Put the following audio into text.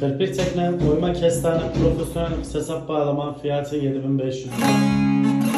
41 tekne, oyma kestane, profesyonel hesap bağlama fiyatı 7500 lira.